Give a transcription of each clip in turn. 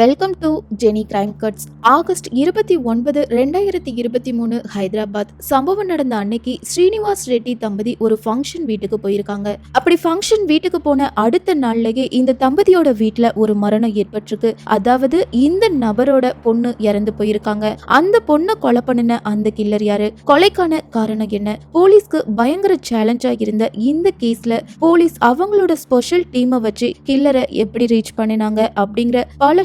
Welcome to Jeni crime cuts August இருபத்தி ஒன்பது ரெண்டாயிரத்தி இருபத்தி மூணு ஹைதராபாத். சம்பவம் நடந்த அன்னைக்கு ஸ்ரீனிவாஸ் ரெட்டி தம்பதி ஒரு ஃபங்க்ஷன் வீட்டுக்கு போயிருக்காங்க. அப்படி ஃபங்க்ஷன் வீட்டுக்கு போன அடுத்த நாள்லயே இந்த தம்பதியோட வீட்டுல ஒரு மரணம் ஏற்பட்டிருக்கு. அதாவது இந்த நபரோட பொண்ணு இறந்து போயிருக்காங்க. அந்த பொண்ணை கொலை பண்ணின அந்த கில்லர் யாரு? கொலைக்கான காரணம் என்ன? போலீஸ்க்கு பயங்கர சேலஞ்சா இருந்த இந்த கேஸ்ல போலீஸ் அவங்களோட ஸ்பெஷல் டீமை வச்சு கில்லரை எப்படி ரீச் பண்ணினாங்க அப்படிங்கிற பல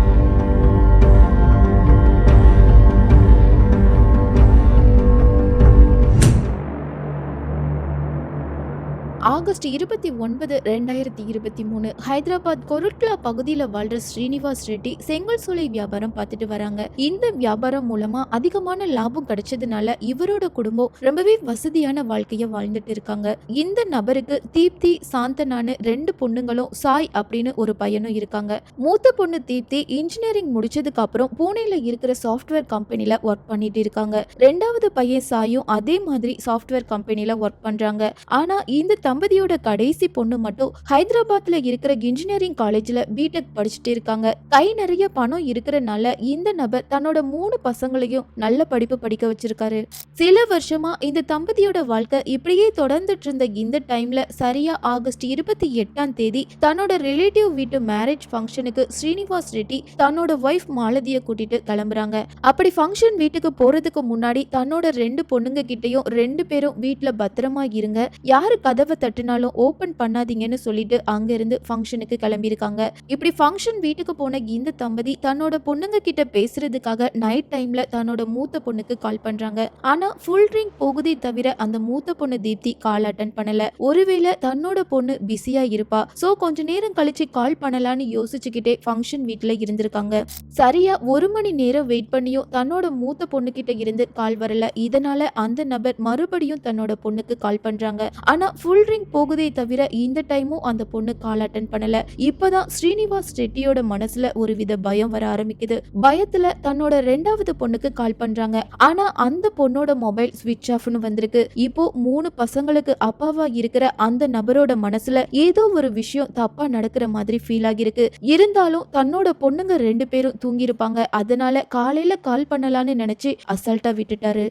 ஆகஸ்ட் இருபத்தி ஒன்பது ரெண்டாயிரத்தி இருபத்தி மூணு ஹைதராபாத் கொருட்லா பகுதியில் வாழ்ற ஸ்ரீனிவாஸ் ரெட்டி செங்கல் சூளை வியாபாரம் பார்த்துட்டு வராங்க. இந்த வியாபாரம் மூலமா அதிகமான லாபம் கிடைச்சதுனால இவரோட குடும்பம் ரொம்பவே வசதியான வாழ்க்கையை வாழ்ந்துட்டு இருக்காங்க. இந்த நபருக்கு தீப்தி சாந்தனானு ரெண்டு பொண்ணுங்களும் சாய் அப்படின்னு ஒரு பையனும் இருக்காங்க. மூத்த பொண்ணு தீப்தி இன்ஜினியரிங் முடிச்சதுக்கு அப்புறம் பூனேல இருக்கிற சாஃப்ட்வேர் கம்பெனில ஒர்க் பண்ணிட்டு இருக்காங்க. ரெண்டாவது பையன் சாயும் அதே மாதிரி சாஃப்ட்வேர் கம்பெனில ஒர்க் பண்றாங்க. ஆனா இந்த தம்பதி தம்பதியோட கடைசி பொண்ணு மட்டும் ஹைதராபாத்ல இருக்கிற இன்ஜினியரிங் காலேஜ்ல பிடெக் படிச்சுட்டு இருக்காங்க. கை நிறைய பணம் இருக்கிறனால இந்த நபர் தன்னோட மூணு பசங்களையும் நல்ல படிப்பு படிக்க வச்சிருக்காரு. சில வருஷமா இந்த தம்பதியோட வாழ்க்கை இப்படியே தொடர்ந்துட்டு இருந்த இந்த டைம்ல சரியா ஆகஸ்ட் இருபத்தி எட்டாம் தேதி தன்னோட ரிலேட்டிவ் வீட்டு மேரேஜ் ஃபங்க்ஷனுக்கு ஸ்ரீனிவாஸ் ரெட்டி தன்னோட ஒய்ஃப் மாலதிய கூட்டிட்டு கிளம்புறாங்க. அப்படி ஃபங்க்ஷன் வீட்டுக்கு போறதுக்கு முன்னாடி தன்னோட ரெண்டு பொண்ணுங்க கிட்டயும் ரெண்டு பேரும் வீட்டுல பத்திரமா இருங்க. யாரு கதவை தட்டு தட்டுனாலும் ஓப்பன் பண்ணாதீங்கன்னு சொல்லிட்டு அங்கிருந்து ஃபங்க்ஷனுக்கு கிளம்பியிருக்காங்க. இப்படி ஃபங்க்ஷன் வீட்டுக்கு போன இந்த தம்பதி தன்னோட பொண்ணுங்க கிட்ட பேசுறதுக்காக நைட் டைம்ல தன்னோட மூத்த பொண்ணுக்கு கால் பண்றாங்க. ஆனா ஃபுல் ட்ரிங்க் போகுதே தவிர அந்த மூத்த பொண்ணு தீப்தி கால் அட்டன் பண்ணல. ஒருவேளை தன்னோட பொண்ணு பிஸியா இருப்பா. சோ கொஞ்ச நேரம் கழிச்சு கால் பண்ணலான்னு யோசிச்சுக்கிட்டே ஃபங்க்ஷன் வீட்டுல இருந்திருக்காங்க. சரியா ஒரு மணி நேரம் வெயிட் பண்ணியும் தன்னோட மூத்த பொண்ணு கிட்ட இருந்து கால் வரல. இதனால அந்த நபர் மறுபடியும் தன்னோட பொண்ணுக்கு கால் பண்றாங்க. ஆனா ஃபுல் ட்ரிங்க் போகுதே தவிர இந்த டைமும் அந்த பொண்ணு கால் அட்டன் பண்ணல. இப்பதான் ஸ்ரீனிவாஸ் ரெட்டியோட மனசுல ஒரு வித பயம் வர ஆரம்பிக்குது. பயத்துல தன்னோட ரெண்டாவது பொண்ணுக்கு கால் பண்றாங்க. ஆனா அந்த பொண்ணோட மொபைல் ஸ்விட்ச் ஆஃப்னு வந்திருக்கு. இப்போ மூணு பசங்களுக்கு அப்பாவா இருக்கிற அந்த நபரோட மனசுல ஏதோ ஒரு விஷயம் தப்பா நடக்கிற மாதிரி ஃபீல் ஆகிருக்கு இருந்தாலும் தன்னோட பொண்ணுங்க ரெண்டு பேரும் தூங்கியிருப்பாங்க. அதனால காலையில கால் பண்ணலான்னு நினைச்சு அசால்ட்டா விட்டுட்டாரு.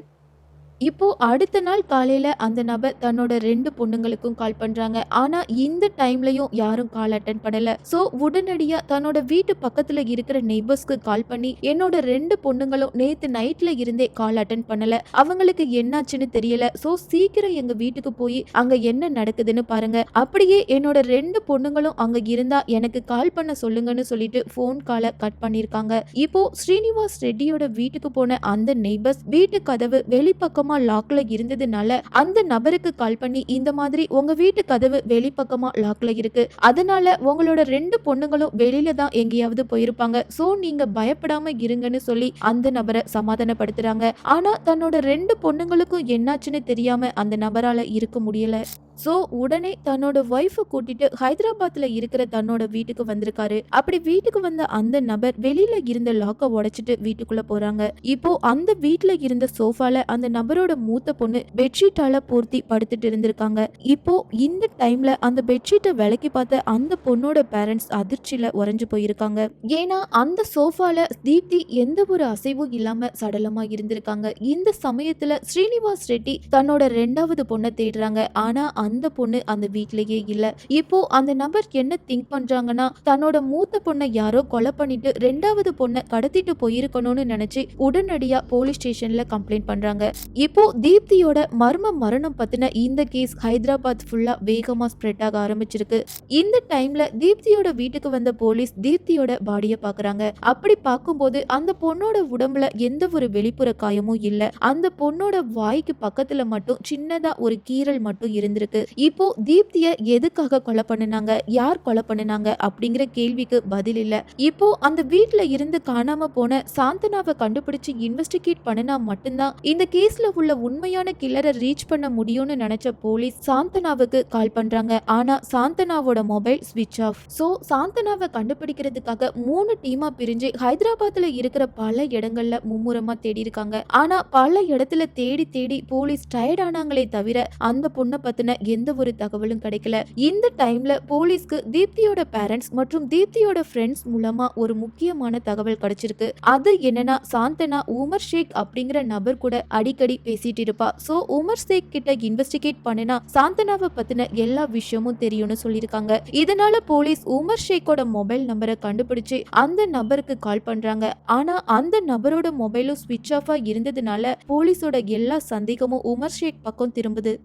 இப்போ அடுத்த நாள் காலையில அந்த நபர் தன்னோட ரெண்டு பொண்ணுங்களுக்கும் கால் பண்றாங்க. ஆனா இந்த டைம்லயும் யாரும் கால் அட்டன் பண்ணல. சோ உடனடியா தன்னோட வீட்டு பக்கத்துல இருக்கிற நெய்பர்ஸ்க்கு கால் பண்ணி என்னோட ரெண்டு பொண்ணுங்களும் நேத்து நைட்ல இருந்தே கால் அட்டன் பண்ணல. அவங்களுக்கு என்னாச்சுன்னு தெரியல. சோ சீக்கிரம் எங்க வீட்டுக்கு போய் அங்க என்ன நடக்குதுன்னு பாருங்க. அப்படியே என்னோட ரெண்டு பொண்ணுங்களும் அங்க இருந்தா எனக்கு கால் பண்ண சொல்லுங்கன்னு சொல்லிட்டு ஃபோன் காலை கட் பண்ணிருக்காங்க. இப்போ ஸ்ரீனிவாஸ் ரெட்டியோட வீட்டுக்கு போன அந்த நெய்பர்ஸ் வீட்டு கதவு வெளிப்பக்கம் லாக்ல இருந்ததுனால அந்த நபருக்கு கால் பண்ணி இந்த மாதிரி உங்க வீட்டு கதவு வெளிப்பக்கமா லாக்ல இருக்கு. அதனால உங்களோட ரெண்டு பொண்ணுங்களும் வெளியில தான் எங்கேயாவது போயிருப்பாங்க. சோ நீங்க பயப்படாம இருங்கன்னு சொல்லி அந்த நபரை சமாதானப்படுத்துறாங்க. ஆனா தன்னோட ரெண்டு பொண்ணுங்களுக்கும் என்னாச்சுன்னு தெரியாம அந்த நபரால இருக்க முடியல. ஸோ உடனே தன்னோட ஒய்ஃபை கூட்டிட்டு ஹைதராபாத்தில் இருக்கிற தன்னோட வீட்டுக்கு வந்திருக்காரு. அப்படி வீட்டுக்கு வந்த அந்த நபர் வெளியில இருந்த லாக்கை உடைச்சிட்டு வீட்டுக்குள்ள போறாங்க. இப்போ அந்த வீட்டுல இருந்த சோஃபால அந்த நபரோட மூத்த பொண்ணு பெட்ஷீட்டால பூர்த்தி படுத்துட்டு இருந்திருக்காங்க. இப்போ இந்த டைம்ல அந்த பெட்ஷீட்டை விலக்கி பார்த்த அந்த பொண்ணோட பேரண்ட்ஸ் அதிர்ச்சியில உறைஞ்சு போயிருக்காங்க. ஏன்னா அந்த சோஃபால தீப்தி எந்த ஒரு அசைவும் இல்லாம சடலமா இருந்திருக்காங்க. இந்த சமயத்துல ஸ்ரீனிவாஸ் ரெட்டி தன்னோட ரெண்டாவது பொண்ணை தேடுறாங்க. ஆனா அந்த பொண்ணு அந்த வீட்லயே இல்ல. இப்போ அந்த நபர் என்ன திங்க் பண்றாங்கன்னா தன்னோட மூத்த பொண்ணை யாரோ கொலை பண்ணிட்டு ரெண்டாவது பொண்ணை கடத்திட்டு போயிருக்கணும்னு நினைச்சு உடனடியா போலீஸ் ஸ்டேஷன்ல கம்ப்ளைண்ட் பண்றாங்க. இப்போ தீப்தியோட மர்ம மரணம் பத்தின இந்த கேஸ் ஹைதராபாத் ஃபுல்லா வேகமா ஸ்ப்ரெட் ஆக ஆரம்பிச்சிருக்கு. இந்த டைம்ல தீப்தியோட வீட்டுக்கு வந்த போலீஸ் தீப்தியோட பாடிய பாக்குறாங்க. அப்படி பார்க்கும்போது அந்த பொண்ணோட உடம்புல எந்த ஒரு வெளிப்புற காயமும் இல்ல. அந்த பொண்ணோட வாய்க்கு பக்கத்துல மட்டும் சின்னதா ஒரு கீறல் மட்டும் இருந்திருக்கு. இருக்கு இப்போ தீப்திய எதுக்காக கொலை பண்ணுனாங்க? யார் கொலை பண்ணுனாங்க? அப்படிங்கிற கேள்விக்கு பதில் இல்ல. இப்போ அந்த வீட்டுல இருந்து காணாம போன சாந்தனாவை கண்டுபிடிச்சு இன்வெஸ்டிகேட் பண்ணினா மட்டும்தான் இந்த கேஸ்ல உள்ள உண்மையான கில்லரை ரீச் பண்ண முடியும்னு நினைச்ச போலீஸ் சாந்தனாவுக்கு கால் பண்றாங்க. ஆனா சாந்தனாவோட மொபைல் ஸ்விட்ச் ஆஃப் சோ சாந்தனாவை கண்டுபிடிக்கிறதுக்காக மூணு டீமா பிரிஞ்சு ஹைதராபாத்ல இருக்கிற பல இடங்கள்ல மும்முரமா தேடி இருக்காங்க. ஆனா பல இடத்துல தேடி தேடி போலீஸ் டயர்ட் ஆனாங்களே தவிர அந்த பொண்ணை பத்தின எந்த ஒரு தகவலும் கிடைக்கல. இந்த டைம்ல போலீஸ்க்கு தீப்தியோட பேரண்ட்ஸ் மற்றும் தீப்தியோட ஃப்ரெண்ட்ஸ் மூலமா ஒரு முக்கியமான தகவல் கிடைச்சிருக்கு. அது என்னன்னா சாந்தனா உமர் ஷேக் அப்படிங்கிற நபர் கூட அடிக்கடி பேசிட்டு இருப்பா. சோ உமர் ஷேக் கிட்ட இன்வெஸ்டிகேட் பண்ணினா சாந்தனாவை பத்தின எல்லா விஷயமும் தெரியும்னு சொல்லியிருக்காங்க. இதனால போலீஸ் உமர் ஷேக்கோட மொபைல் நம்பரை கண்டுபிடிச்சு அந்த நபருக்கு கால் பண்றாங்க. ஆனா அந்த நபரோட மொபைலும் ஸ்விட்ச் ஆஃபா இருந்ததுனால போலீஸோட எல்லா சந்தேகமும் உமர் ஷேக் பக்கம் திரும்புது.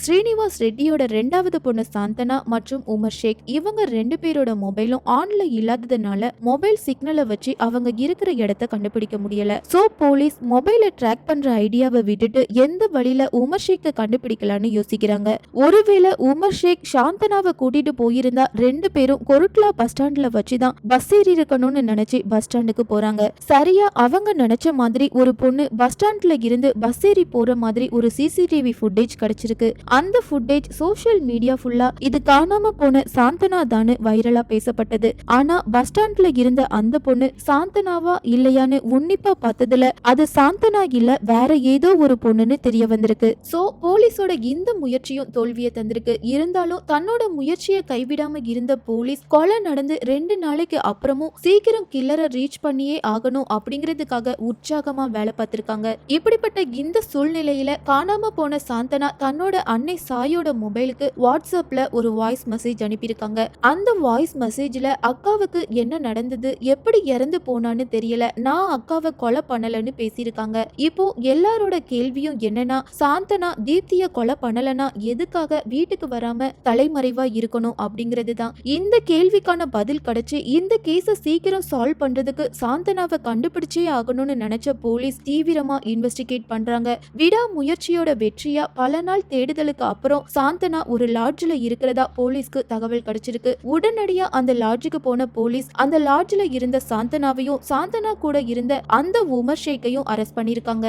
ஸ்ரீனிவாஸ் ரெட்டியோட ரெண்டாவது பொண்ணு சாந்தனா மற்றும் உமர் ஷேக் இவங்க ரெண்டு பேரோட மொபைலும் ஆன்ல இல்லாததுனால மொபைல் சிக்னலை வச்சு அவங்க இருக்கிற இடத்த கண்டுபிடிக்க முடியல. சோ போலீஸ் மொபைலை ட்ராக் பண்ற ஐடியாவை விட்டுட்டு எந்த வழியில உமர் ஷேக்கை கண்டுபிடிக்கலாம்னு யோசிக்கிறாங்க. ஒருவேளை உமர் ஷேக் சாந்தனாவை கூட்டிட்டு போயிருந்தா ரெண்டு பேரும் கொருட்லா பஸ் ஸ்டாண்ட்ல வச்சுதான் பஸ் ஏறி இருக்கணும்னு நினைச்சு பஸ் ஸ்டாண்டுக்கு போறாங்க. சரியா அவங்க நினைச்ச மாதிரி ஒரு பொண்ணு பஸ் ஸ்டாண்ட்ல இருந்து பஸ் ஏறி போற மாதிரி ஒரு சிசிடிவி ஃபுட்டேஜ் கிடைச்சிருக்கு. அந்த ஃபுட்டேஜ் சோஷியல் மீடியா ஃபுல்லா இது காணாம போன சாந்தனா தானு வைரலா பேசப்பட்டது. ஆனா பஸ் ஸ்டாண்ட்ல இருந்த அந்த பொண்ணு சாந்தனாவா இல்லையான்னு உன்னிப்பா பார்த்ததுல அது சாந்தனா இல்ல வேற ஏதோ ஒரு பொண்ணுன்னு தெரிய வந்திருக்கு. சோ போலீஸோட இந்த முயற்சியும் தோல்வியை தந்திருக்கு. இருந்தாலும் தன்னோட முயற்சியை கைவிடாம இருந்த போலீஸ் கொலை நடந்து ரெண்டு நாளைக்கு அப்புறமும் சீக்கிரம் கில்லரை ரீச் பண்ணியே ஆகணும் அப்படிங்கிறதுக்காக உற்சாகமா வேலை பார்த்திருக்காங்க. இப்படிப்பட்ட இந்த சூழ்நிலையில காணாம போன சாந்தனா தன்னோட அன்னை சாயோட மொபைலுக்கு வாட்ஸ்அப்ல ஒரு வாய்ஸ் மெசேஜ் அனுப்பியிருக்காங்க. அந்த வாய்ஸ் மெசேஜ்ல அக்காவுக்கு என்ன நடந்தது எப்படி இறந்து போனான்னு தெரியல. நான் அக்காவை கொலை பண்ணலன்னு பேசியிருக்காங்க. இப்போ எல்லாரோட கேள்வியும் என்னன்னா சாந்தனா தீப்திய கொலை பண்ணலனா எதுக்காக வீட்டுக்கு வராம தலைமறைவா இருக்கணும் அப்படிங்கிறது தான் இந்த கேள்விக்கான பதில் கிடைச்சு இந்த கேஸை சீக்கிரம் சால்வ் பண்றதுக்கு சாந்தனாவை கண்டுபிடிச்சே ஆகணும்னு நினைச்ச போலீஸ் தீவிரமா இன்வெஸ்டிகேட் பண்றாங்க. விடா முயற்சியோட வெற்றியா பல நாள் தேடுதல் தேடுதலுக்கு அப்புறம் சாந்தனா ஒரு லாட்ஜ்ல இருக்கிறதா போலீஸ்க்கு தகவல் கிடைச்சிருக்கு. உடனடியா அந்த லாட்ஜுக்கு போன போலீஸ் அந்த லாட்ஜ்ல இருந்த சாந்தனாவையும் சாந்தனா கூட இருந்த அந்த உமர் ஷேக்கையும் அரெஸ்ட் பண்ணிருக்காங்க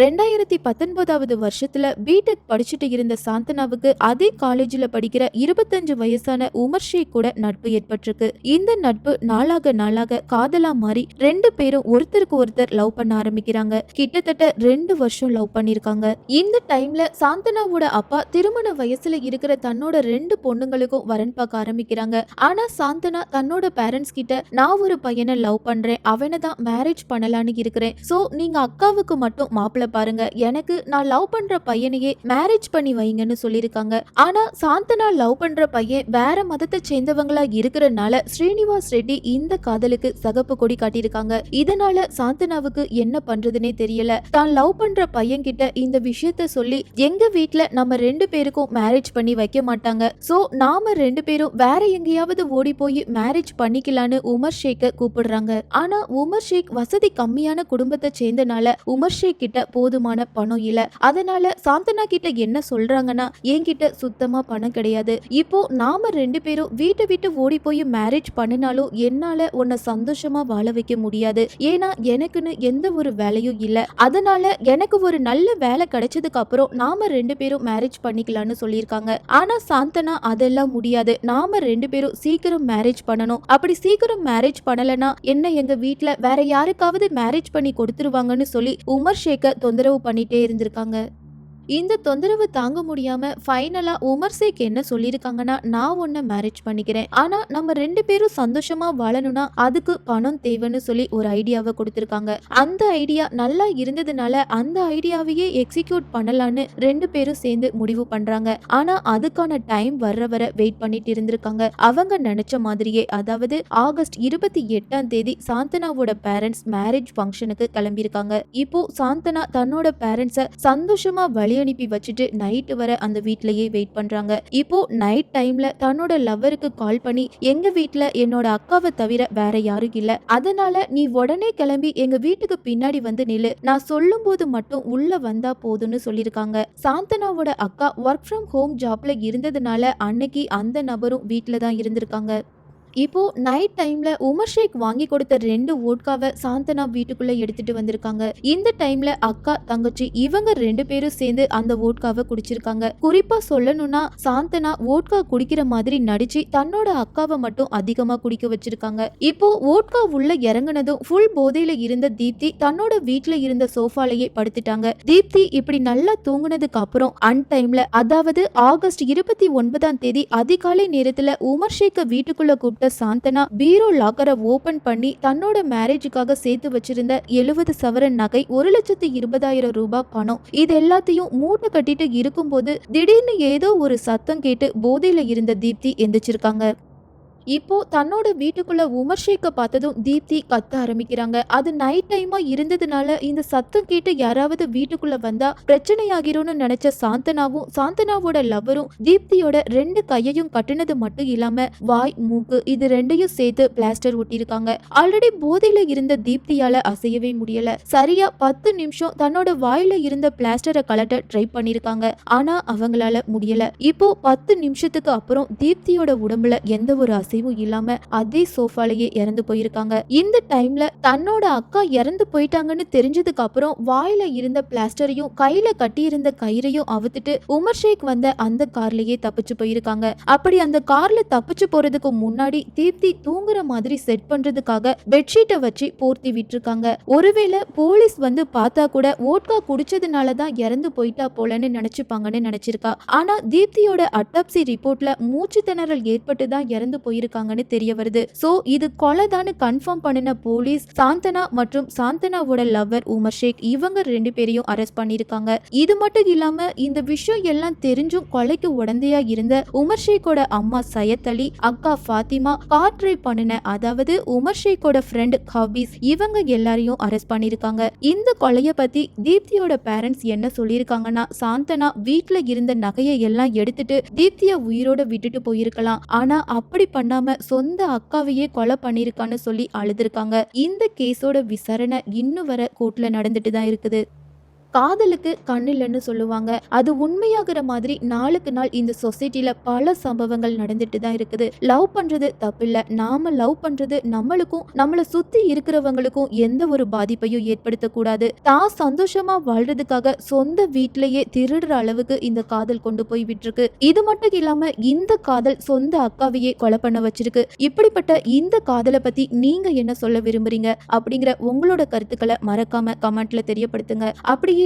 ரெண்டாயிரத்தி பத்தொன்பதாவது வருஷத்துல பிடெக் படிச்சுட்டு இருந்த சாந்தனாவுக்கு அதே காலேஜில் படிக்கிற இருபத்தஞ்சு வயசான உமர் ஷேக் கூட நட்பு ஏற்பட்டிருக்கு. இந்த நட்பு நாளாக நாளாக காதலா மாறி ரெண்டு பேரும் ஒருத்தருக்கு ஒருத்தர் லவ் பண்ண ஆரம்பிக்கிறாங்க. கிட்டத்தட்ட ரெண்டு வருஷம் லவ் பண்ணிருக்காங்க. இந்த டைம்ல சாந்தனாவோட அப்பா திருமண வயசுல இருக்கிற தன்னோட ரெண்டு பொண்ணுங்களுக்கும் வரன் பார்க்க ஆரம்பிக்கிறாங்க. ஆனா சாந்தனா தன்னோட பேரண்ட்ஸ் கிட்ட நான் ஒரு பையனை லவ் பண்றேன். அவனை தான் மேரேஜ் பண்ணலான்னு இருக்கிறேன். சோ நீங்க அக்காவுக்கு மட்டும் மாப்பிள்ள பாருங்க. எனக்கு நான் லவ் பண்ற பையனையே மேரேஜ் பண்ணி வைங்கன்னு சொல்லியிருக்காங்க. ஆனா சாந்தனா லவ் பண்ற பையன் வேற மதத்தை சேர்ந்தவங்களா இருக்கிறனால ஸ்ரீனிவாஸ் ரெட்டி இந்த காதலுக்கு சகப்பு கொடி காட்டியிருக்காங்க. இதனால சாந்தனாவுக்கு என்ன பண்றதுனே தெரியல. தான் லவ் பண்ற பையன் கிட்ட இந்த விஷயத்த சொல்லி எங்க வீட்டுல நம்ம ரெண்டு பேருக்கும் மேரேஜ் பண்ணி வைக்க மாட்டாங்க. சோ நாம ரெண்டு பேரும் வேற எங்கேயாவது ஓடி போய் மேரேஜ் பண்ணிக்கலான்னு உமர் ஷேக்க கூப்பிடுறாங்க. ஆனா உமர் ஷேக் வசதி கம்மியான குடும்பத்தை சேர்ந்தனால உமர் ஷேக் கிட்ட போதுமான பணம் இல்ல. அதனால சாந்தனா கிட்ட என்ன சொல்றாங்கன்னா என்கிட்ட சுத்தமா பணம் கிடையாது. இப்போ நாம ரெண்டு பேரும் வீட்டை விட்டு ஓடி போய் மேரேஜ் பண்ணினாலும் என்னால உன்னை சந்தோஷமா வாழ வைக்க முடியாது. ஏன்னா எனக்குன்னு எந்த ஒரு வேலையும் இல்ல. அதனால எனக்கு ஒரு நல்ல வேலை கிடைச்சதுக்கு அப்புறம் நாம ரெண்டு பேரும் மேரேஜ் பண்ணிக்கலாம்னு சொல்லியிருக்காங்க. ஆனா சாந்தனா அதெல்லாம் முடியாது. நாம ரெண்டு பேரும் சீக்கிரம் மேரேஜ் பண்ணணும். அப்படி சீக்கிரம் மேரேஜ் பண்ணலனா என்ன எங்க வீட்டுல வேற யாருக்காவது மேரேஜ் பண்ணி கொடுத்துருவாங்கன்னு சொல்லி உமர் ஷேக்க தொந்தரவு பண்ணிட்டே இருந்திருக்காங்க. இந்த தொந்தரவு தாங்க முடியாம ஃபைனலா உமர் சேக் என்ன சொல்லியிருக்காங்கன்னா நான் உன்னை மேரேஜ் பண்ணிக்கிறேன். ஆனா நம்ம ரெண்டு பேரும் சந்தோஷமா வாழணும்னா அதுக்கு பணம் தேவைன்னு சொல்லி ஒரு ஐடியாவை கொடுத்துருக்காங்க. அந்த ஐடியா நல்லா இருந்ததுனால அந்த ஐடியாவையே எக்ஸிக்யூட் பண்ணலான்னு ரெண்டு பேரும் சேர்ந்து முடிவு பண்றாங்க. ஆனா அதுக்கான டைம் வர்ற வர வெயிட் பண்ணிட்டு இருந்திருக்காங்க. அவங்க நினைச்ச மாதிரியே அதாவது ஆகஸ்ட் இருபத்தி எட்டாம் தேதி சாந்தனாவோட பேரண்ட்ஸ் மேரேஜ் ஃபங்க்ஷனுக்கு கிளம்பியிருக்காங்க. இப்போ சாந்தனா தன்னோட பேரண்ட்ஸை சந்தோஷமா வழி வழி அனுப்பி வச்சுட்டு நைட்டு வர அந்த வீட்லயே வெயிட் பண்றாங்க. இப்போ நைட் டைம்ல தன்னோட லவ்வருக்கு கால் பண்ணி எங்க வீட்டுல என்னோட அக்காவை தவிர வேற யாரும் இல்ல. அதனால நீ உடனே கிளம்பி எங்க வீட்டுக்கு பின்னாடி வந்து நில்லு. நான் சொல்லும்போது மட்டும் உள்ள வந்தா போதும்னு சொல்லியிருக்காங்க. சாந்தனாவோட அக்கா ஒர்க் ஃப்ரம் ஹோம் ஜாப்ல இருந்ததுனால அன்னைக்கு அந்த நபரும் வீட்டில் தான் இருந்திருக்காங்க. இப்போ நைட் டைம்ல உமர் ஷேக் வாங்கி கொடுத்த ரெண்டு ஓட்காவை சாந்தனா வீட்டுக்குள்ள எடுத்துட்டு வந்திருக்காங்க. இந்த டைம்ல அக்கா தங்கச்சி இவங்க ரெண்டு பேரும் சேர்ந்து அந்த ஓட்காவை குடிச்சிருக்காங்க. குறிப்பா சொல்லணும்னா சாந்தனா ஓட்கா குடிக்கிற மாதிரி நடிச்சு தன்னோட அக்காவை மட்டும் அதிகமா குடிக்க வச்சிருக்காங்க. இப்போ ஓட்கா உள்ள இறங்குனதும் ஃபுல் போதையில இருந்த தீப்தி தன்னோட வீட்டில் இருந்த சோஃபாலேயே படுத்துட்டாங்க. தீப்தி இப்படி நல்லா தூங்குனதுக்கு அப்புறம் அன் டைம்ல அதாவது ஆகஸ்ட் இருபத்தி ஒன்பதாம் தேதி அதிகாலை நேரத்துல உமர் ஷேக்க வீட்டுக்குள்ள கூப்பிட்டு சாந்தனா பீரோ லாக்கரை ஓபன் பண்ணி தன்னோட மேரேஜுக்காக சேர்த்து வச்சிருந்த எழுபது சவரன் நகை ஒரு லட்சத்து இருபதாயிரம் ரூபாய் பணம். இது எல்லாத்தையும் மூட்டை கட்டிட்டு இருக்கும்போது திடீர்னு ஏதோ ஒரு சத்தம் கேட்டு போதையில இருந்த தீப்தி எந்திரிச்சிருக்காங்க. இப்போ தன்னோட வீட்டுக்குள்ள உமர் பார்த்ததும் தீப்தி கத்த ஆரம்பிக்கிறாங்க. அது நைட் டைமா இருந்ததுனால இந்த சத்தம் கேட்டு யாராவது வீட்டுக்குள்ள வந்தா பிரச்சனையாகிரும்னு நினைச்ச சாந்தனாவும் சாந்தனாவோட லவ்வரும் தீப்தியோட ரெண்டு கையையும் கட்டினது மட்டும் இல்லாம வாய் மூக்கு இது ரெண்டையும் சேர்த்து பிளாஸ்டர் ஒட்டியிருக்காங்க. ஆல்ரெடி போதையில இருந்த தீப்தியால அசையவே முடியல. சரியா பத்து நிமிஷம் தன்னோட வாயில இருந்த பிளாஸ்டரை கலட்ட ட்ரை பண்ணிருக்காங்க ஆனா அவங்களால முடியல. இப்போ பத்து நிமிஷத்துக்கு அப்புறம் தீப்தியோட உடம்புல எந்த ஒரு அசைவும் இல்லாம அதே சோஃபாலேயே இறந்து போயிருக்காங்க. இந்த டைம்ல தன்னோட அக்கா இறந்து போயிட்டாங்கன்னு தெரிஞ்சதுக்கு அப்புறம் வாயில இருந்த பிளாஸ்டரையும் கையில கட்டியிருந்த கயிறையும் அவுத்துட்டு உமர் ஷேக் வந்த அந்த கார்லயே தப்பிச்சு போயிருக்காங்க. அப்படி அந்த கார்ல தப்பிச்சு போறதுக்கு முன்னாடி தீப்தி தூங்குற மாதிரி செட் பண்றதுக்காக பெட்ஷீட்டை வச்சு போர்த்தி விட்டுருக்காங்க. ஒருவேளை போலீஸ் வந்து பார்த்தா கூட ஓட்கா குடிச்சதுனால தான் இறந்து போயிட்டா போலன்னு நினைச்சுப்பாங்கன்னு நினைச்சிருக்கா. ஆனா தீப்தியோட அட்டாப்சி ரிப்போர்ட்ல மூச்சு திணறல் ஏற்பட்டு தான் இறந்து பண்ணியிருக்காங்கன்னு தெரிய வருது. ஸோ இது கொலைதான்னு கன்ஃபார்ம் பண்ணின போலீஸ் சாந்தனா மற்றும் சாந்தனாவோட லவ்வர் உமர் ஷேக் இவங்க ரெண்டு பேரையும் அரெஸ்ட் பண்ணிருக்காங்க இது மட்டும் இல்லாம இந்த விஷயம் எல்லாம் தெரிஞ்சும் கொலைக்கு உடந்தையா இருந்த உமர் ஷேக்கோட அம்மா சையத் அலி அக்கா ஃபாத்திமா கார் டிரைவ் பண்ணின அதாவது உமர் ஷேக்கோட ஃப்ரெண்ட் ஹபீஸ் இவங்க எல்லாரையும் அரெஸ்ட் பண்ணியிருக்காங்க. இந்த கொலைய பத்தி தீப்தியோட பேரண்ட்ஸ் என்ன சொல்லியிருக்காங்கன்னா சாந்தனா வீட்ல இருந்த நகையை எல்லாம் எடுத்துட்டு தீப்திய உயிரோட விட்டுட்டு போயிருக்கலாம். ஆனா அப்படி பண்ண பண்ணாம சொந்த அக்காவையே கொலை பண்ணிருக்கான்னு சொல்லி அழுதுருக்காங்க. இந்த கேஸோட விசாரணை இன்னும் வர கோர்ட்ல நடந்துட்டு தான் இருக்குது. காதலுக்கு கண் இல்லைன்னு சொல்லுவாங்க. அது உண்மையாகிற மாதிரி நாளுக்கு நாள் இந்த சொசைட்டில பல சம்பவங்கள் நடந்துட்டு தான் இருக்குது. லவ் பண்றது தப்பில்ல. நாம லவ் பண்றது நம்மளுக்கும் நம்மளை சுத்தி இருக்கிறவங்களுக்கும் எந்த ஒரு பாதிப்பையும் ஏற்படுத்தக்கூடாது. தான் சந்தோஷமா வாழ்றதுக்காக சொந்த வீட்டிலேயே திருடுற அளவுக்கு இந்த காதல் கொண்டு போய் விட்டுருக்கு. இது மட்டும் இல்லாம இந்த காதல் சொந்த அக்காவையே கொலை பண்ண வச்சிருக்கு. இப்படிப்பட்ட இந்த காதலை பத்தி நீங்க என்ன சொல்ல விரும்புறீங்க? அப்படிங்கிற உங்களோட கருத்துக்களை மறக்காம கமெண்ட்ல தெரியப்படுத்துங்க. அப்படியே